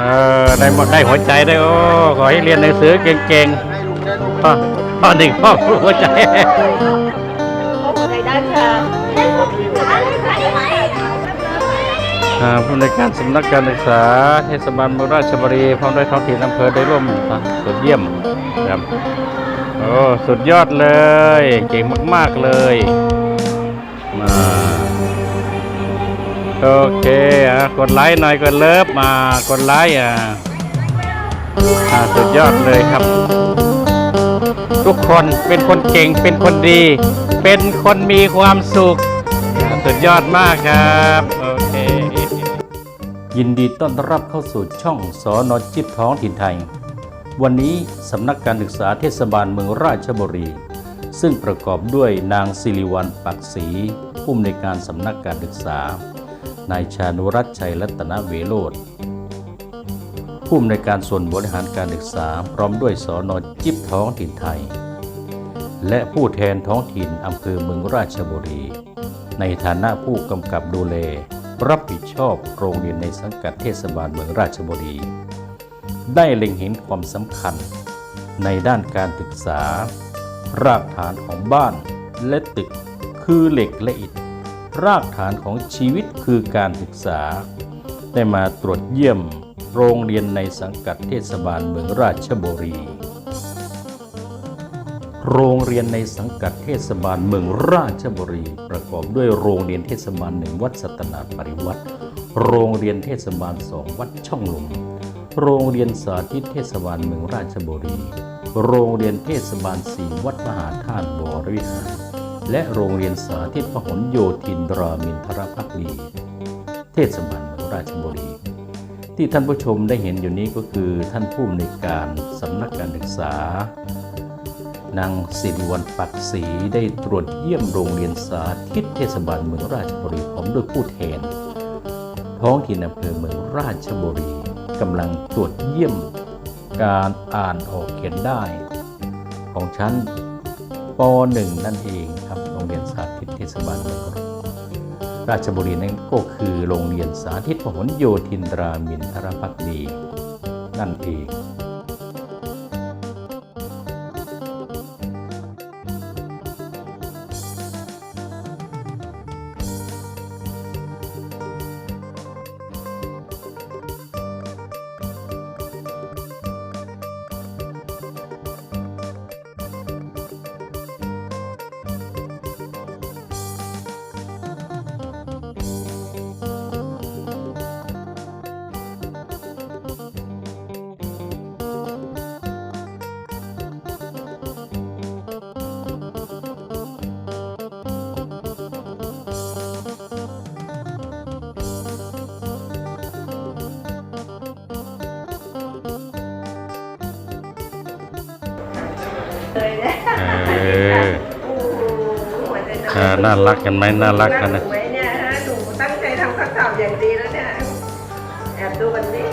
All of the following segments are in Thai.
เออได้หมดได้หัวใจได้โอ้ขอให้เรียนหนังสือเก่งๆพ่อพ่อหนึ่งพ่อหัวใจในด้านค่ะอ่าผู้ในวยการสำนักการศึกษาเทศบาลเมืองราชบุรีพร้อมด้วยท้องถิ่นอำเภอได้ร่วมสุดเยี่ยมครับโอ้สุดยอดเลย เก่งมาก ๆ เลยมา โอเคอะกดไลค์หน่อยกดเลิฟมากดไลค์อะอ่าสุดยอดเลยครับ ทุกคนเป็นคนเก่งเป็นคนดี เป็นคนมีความสุขอ่าสุดยอดมากครับโอเค ยินดีต้อนรับเข้าสู่ช่องสอนอจิบท้องถิ่นไทย วันนี้สำนักการศึกษาเทศบาลเมืองราชบุรี ซึ่งประกอบด้วยนางสิริวัลปักศรีผู้อำนวยการสำนักการศึกษา นายชานุรัตชัยรัตนเวโรธผู้อำนวยการส่วนบริหารการศึกษาพร้อมด้วยสอนอจิบท้องถิ่นไทย และผู้แทนท้องถิ่นอำเภอเมืองราชบุรี ในฐานะผู้กำกับดูแลรับผิดชอบโรงเรียนในสังกัดเทศบาลเมืองราชบุรี ได้เล็งเห็นความสำคัญ ในด้านการศึกษา รากฐานของบ้านและตึกคือเหล็กและอิฐ รากฐานของชีวิตคือการศึกษา ได้มาตรวจเยี่ยมโรงเรียนในสังกัดเทศบาลเมืองราชบุรี โรงเรียนในสังกัดเทศบาลเมืองราชบุรี ประกอบด้วยโรงเรียนเทศบาลหนึ่งวัดสัตนาปริวัติ โรงเรียนเทศบาลสองวัดช่องลม โรงเรียนสาธิตเทศบาลเมืองราชบุรี โรงเรียนเทศบาลสี่วัดมหาธาตุบวรวิหาร และโรงเรียนสาธิตพหลโยธินรามินทรภักดี เทศบาลเมืองราชบุรี ที่ท่านผู้ชมได้เห็นอยู่นี้ก็คือท่านผู้อำนวยการสำนักการศึกษานางสิริวัลปักศรีได้ตรวจเยี่ยมโรงเรียนสาธิตเทศบาลเมืองราชบุรีพร้อมด้วยผู้แทน ท้องถิ่นอำเภอเมืองราชบุรีกำลังตรวจเยี่ยมการอ่านออกเขียนได้ ของชั้นป .1 นั่นเองครับโรง เรียนสาธิตเทศบาลเมืองราชบุรีนั่นก็คือโรงเรียนสาธิตพหลโยธินรามินทรพักดีนั่นเอง เลยเนี่ยเออโอ้โหหัวใจจะอ่าน่ารักกันไหมน่ารักกันหนะนูไหมเนี่ยฮะหนูตั้งใจทำข้อสอบอย่างดีแล้วเนี่ย แอบดูวันนี้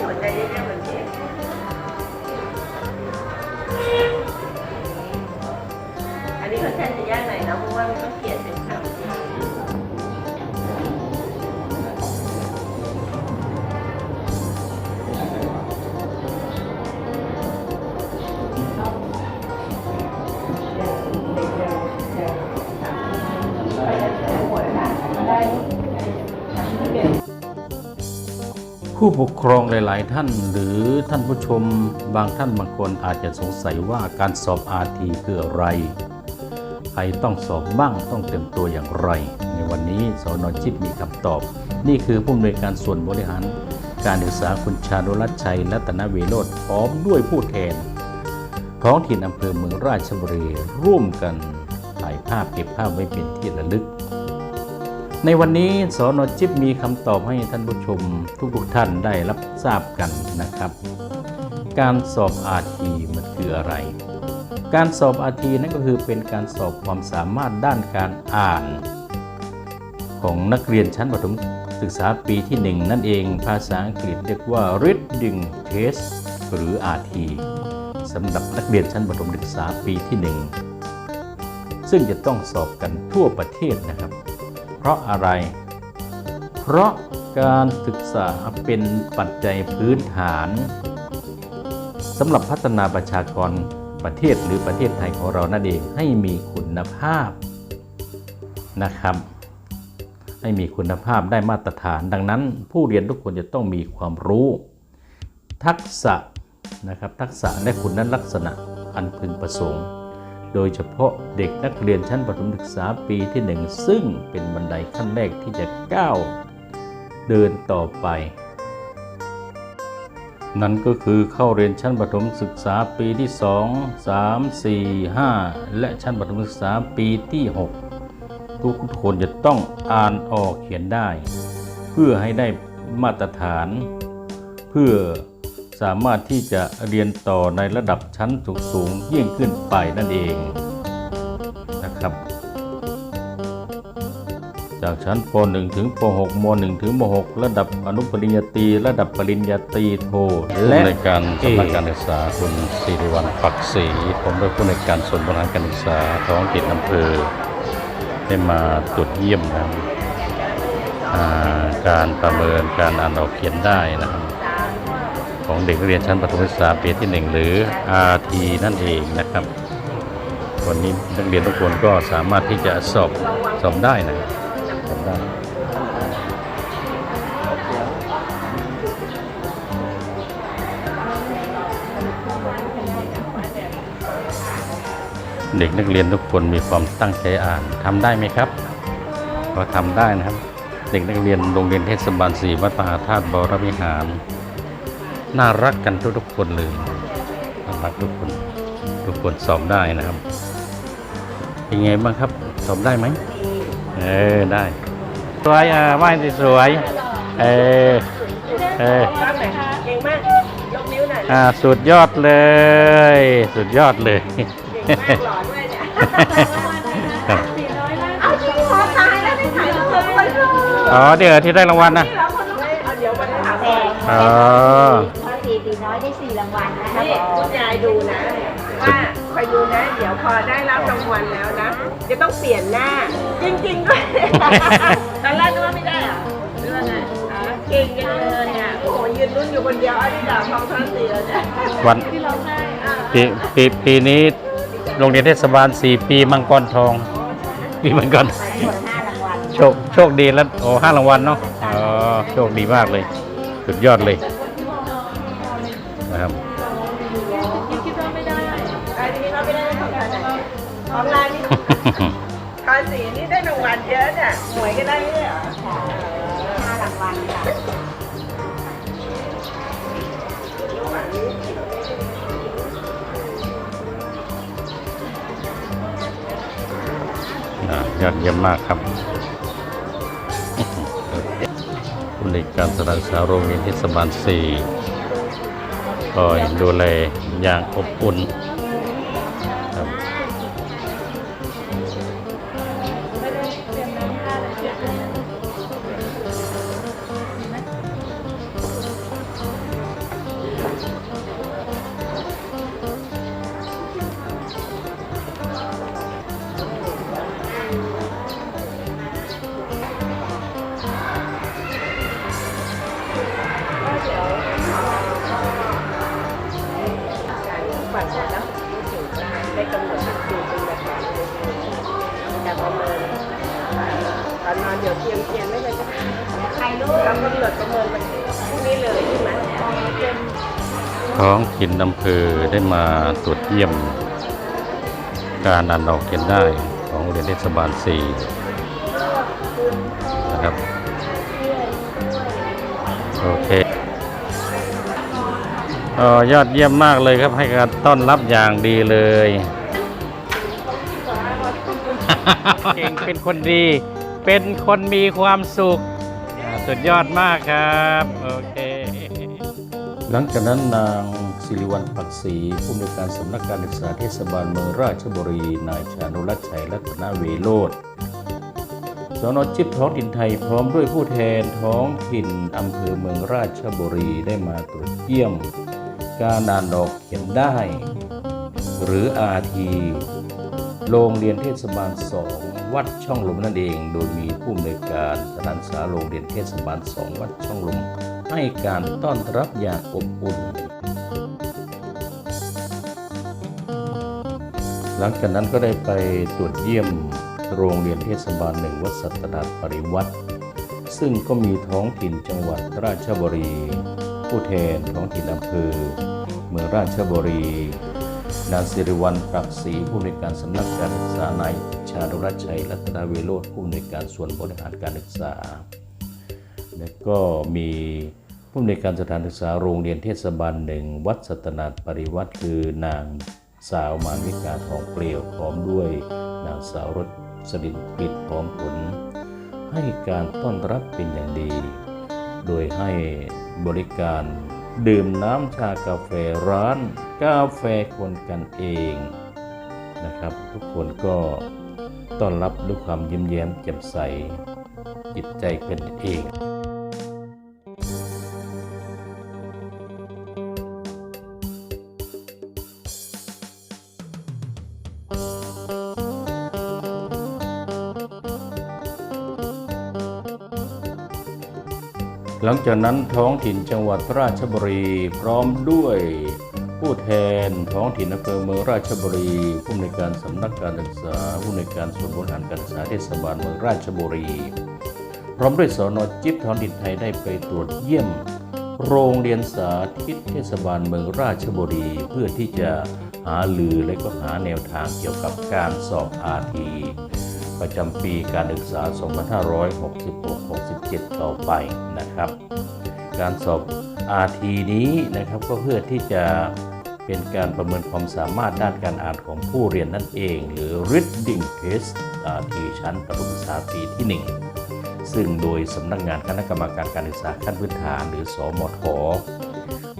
ผู้ปกครองหลาย ๆ ท่าน หรือท่านผู้ชมบางท่านบางคนอาจจะสงสัยว่าการสอบอาทีคืออะไร ใครต้องสอบบ้างต้องเตรียมตัวอย่างไร ในวันนี้สอนอจิตมีคำตอบ นี่คือผู้อำนวยการส่วนบริหาร การศึกษาคุณชานุรัตน์ชัยรัตนเวโรธพร้อมด้วยผู้แทน ท้องถิ่นอำเภอเมืองราชบุรีร่วมกันถ่ายภาพเก็บภาพไว้เป็นที่ระลึก ในวันนี้สอนอจิบมีคำตอบให้ท่านผู้ชมทุกๆท่านได้รับทราบกันนะครับ การสอบอาทีมันคืออะไร การสอบอาทีนั่นก็คือเป็นการสอบความสามารถด้านการอ่าน ของนักเรียนชั้นประถมศึกษาปีที่ 1 นั่นเองภาษาอังกฤษเรียกว่า reading test หรือ RT สำหรับนักเรียนชั้นประถมศึกษาปีที่ 1 ซึ่งจะต้องสอบกันทั่วประเทศนะครับ เพราะอะไร เพราะการศึกษาเป็นปัจจัยพื้นฐานสำหรับพัฒนาประชากรประเทศหรือประเทศไทยของเรานั่นเองให้มีคุณภาพนะครับ ให้มีคุณภาพได้มาตรฐาน ดังนั้น ผู้เรียนทุกคนจะต้องมีความรู้ ทักษะนะครับทักษะและคุณลักษณะอันพึงประสงค์ โดยเฉพาะเด็กนักเรียนชั้นประถมศึกษาปีที่หนึ่งซึ่งเป็นบันไดขั้นแรกที่จะก้าวเดินต่อไป นั่นก็คือเข้าเรียนชั้นประถมศึกษาปีที่ 2 3 4 5 และชั้นประถมศึกษาปีที่ 6 ทุกคนจะต้องอ่านออกเขียนได้ เพื่อให้ได้มาตรฐาน เพื่อ สามารถที่จะเรียนต่อในระดับชั้นสูงๆยิ่งขึ้นไปนั่นเองนะครับ จากชั้นป .1 ถึงป .6 ม .1 ถึงม .6 ระดับอนุปริญญาตรีระดับปริญญาตรีโท และในการเอกสำนักการศึกษาคุณสิริวัลปักศรีผมเป็นผู้ในวยการส่วนบริหารการศึกษาท้องถิ่นอำเภอได้มาตรวจเยี่ยมนะครับอ่าการประเมินการอ่านออกเขียนได้นะครับ ของเด็กนักเรียนชั้นประถมศึกษาปีที่ 1 หรือ RT นั่นเองนะครับ วันนี้นักเรียนทุกคนก็สามารถที่จะสอบสอบได้นะครับสอบได้เด็กนักเรียนทุกคนมีความตั้งใจอ่านทำได้ไหมครับ ก็ทำได้นะครับ เด็กนักเรียนโรงเรียนเทศบาลสี่วัดมหาธาตุบรวิหาร น่ารักกันทุกๆคนเลยน่ารักทุกคนทุกคนสอบได้นะครับ เป็นไงบ้างครับสอบได้ไหมเออได้สวยอะไหว้สิสวยเออเออรับหน่อยเก่งมากยกนิ้วหน่อยอ่าสุดยอดเลย สุดยอดเลยเก่งมากหล่อด้วยเนี่ยครับเอาจริงพอตายแล้วได้ถ่ายรูปเลยไปเลยอ๋อเดี๋ยวที่ได้รางวัลนะนี่เราคนรู้เอาเดี๋ยวมาถามแต่ก่อนอ๋อพอตีตีน้อย ได้สี่รางวัลนะคะนี่คุณยายดูนะว่าคอยดูนะ เดี๋ยวพอได้รับรางวัลแล้วนะ จะต้องเปลี่ยนหน้า จริงๆด้วยตอนแรกนึกว่าไม่ได้เหรอหรือว่าไงอ๋อเก่งจังเลยเนี่ยโอ้โหยืนรุ่นอยู่คนเดียวอันนี้ดาวทองทั้งสี่แล้วเนี่ยวันที่ร้องไห้อะปีปีปีนี้โรงเรียนเทศบาล 4 ปีมังกรทองปีมังกรหมายผลห้ารางวัล โชคโชคดีแล้วโอ้ห้ารางวัลเนาะอ๋อโชคดีมากเลย สุดยอดเลย นะครับอันนี้เราไม่ได้ของใครนะของรานนี่คอนสีนี่ได้รางวัลเยอะเนี่ยหวยก็ได้ด้วยเหรอห้ารางวัลค่ะยอดเยี่ยมมากครับผู้ในวยการสถานศึกษาโรงเรียนเทศบาลสี่ คอยดูแลอย่างอบอุ่น เรากำหนดประเมินวันพรุ่งนี้เลยใช่ไหมท้องถิ่นอำเภอได้มาตรวจเยี่ยม การอ่านออกเขียนได้ของโรงเรียนเทศบาลสี่นะครับ โอเคออยอดเยี่ยมมากเลยครับให้การต้อนรับอย่างดีเลยเก่งเป็นคนดี เป็นคนมีความสุข สุดยอดมากครับ โอเค หลังจากนั้นนางสิริวัลปักศรีผู้อำนวยการสำนักการศึกษาเทศบาลเมืองราชบุรี นายชานุรัชชัยรัตนเวโรธสนจิตท้องถิ่นไทยพร้อมด้วยผู้แทนท้องถิ่นอำเภอเมืองราชบุรีได้มาตรวจเยี่ยม การอ่านออกเขียนได้ หรือ RT โรงเรียนเทศบาลสอง วัดช่องลมนั่นเอง โดยมีผู้อำนวยการสถานศึกษาโรงเรียนเทศบาลสองวัดช่องลมให้การต้อนรับอย่างอบอุ่น หลังจากนั้นก็ได้ไปตรวจเยี่ยมโรงเรียนเทศบาลหนึ่งวัดสัตนาปริวัติซึ่งก็มีท้องถิ่นจังหวัดราชบุรี ผู้แทนท้องถิ่นอำเภอเมืองราชบุรี นางสิริวัลปรักศรีผู้อำนการสำนักการศึกษานายชาดุรชัยรัตนเวโรธผู้อำนวยการส่วนบริหารการศึกษา และก็มีผู้อำนวยการสถานศึกษาโรงเรียนเทศบาลหนึ่งวัดสัตนาปริวัติคือนางสาวมานิกาทองเปลวพร้อมด้วยนางสาวรสสลินกฤษพร้อมผล ให้การต้อนรับเป็นอย่างดี โดยให้บริการดื่มน้ำชากาแฟร้าน กาแฟคนกันเองนะครับ ทุกคนก็ ต้อนรับด้วยความยิ้มแย้มแจ่มใส จิตใจเป็นเองหลังจากนั้นท้องถิ่นจังหวัดราชบุรีพร้อมด้วย ผู้แทนท้องถิ่นอำเภอเมืองราชบุรี ผู้อำนวยการสำนักการศึกษา ผู้อำนวยการส่วนบริหารการศึกษาเทศบาลเมืองราชบุรี พร้อมด้วยสนจิ๊บท้องถิ่นไทยได้ไปตรวจเยี่ยม โรงเรียนสาธิตเทศบาลเมืองราชบุรี เพื่อที่จะหาลือและก็หาแนวทางเกี่ยวกับการสอบอาทีประจำปีการศึกษา 2566-67 ต่อไปนะครับ การสอบ RT นี้นะครับก็เพื่อที่จะ เป็นการประเมินความสามารถด้านการอ่านของผู้เรียนนั่นเอง หรือ Reading Test RT ชั้นประถมศึกษาปีที่ 1 ซึ่งโดยสำนักงานคณะกรรมการการศึกษาขั้นพื้นฐานหรือสอมท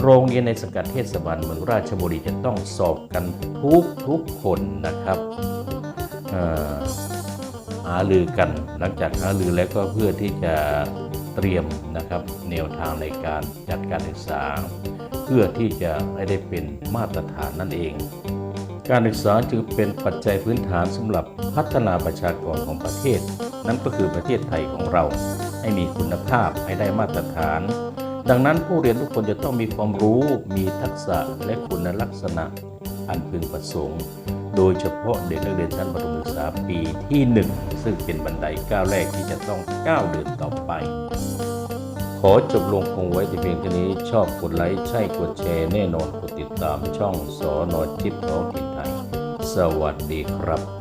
โรงเรียนในสังกัดเทศบาลเมืองราชบุรีจะต้องสอบกันทุกทุกคนนะครับหาลือกันหลังจากหาลือแล้วก็เพื่อที่จะเตรียมนะครับแนวทางในการจัดการศึกษา พื่อที่จะให้ได้เป็นมาตรฐานนั่นเอง การศึกษาจึงเป็นปัจจัยพื้นฐานสำหรับพัฒนาประชากรของประเทศ นั่นก็คือประเทศไทยของเรา ให้มีคุณภาพให้ได้มาตรฐาน ดังนั้นผู้เรียนทุกคนจะต้องมีความรู้มีทักษะและคุณลักษณะอันพึงประสงค์โดยเฉพาะเด็กนักเรียนชั้นประถมศึกษาปีที่ 1 ซึ่งเป็นบันไดก้าวแรกที่จะต้องก้าวเดินต่อไป ขอจบลงคงไว้แต่เพียงเท่านี้ชอบกดไลค์ใช่กดแชร์แน่นอนกดติดตามช่องสอนอทิพย์ของถิ่นไทย สวัสดีครับ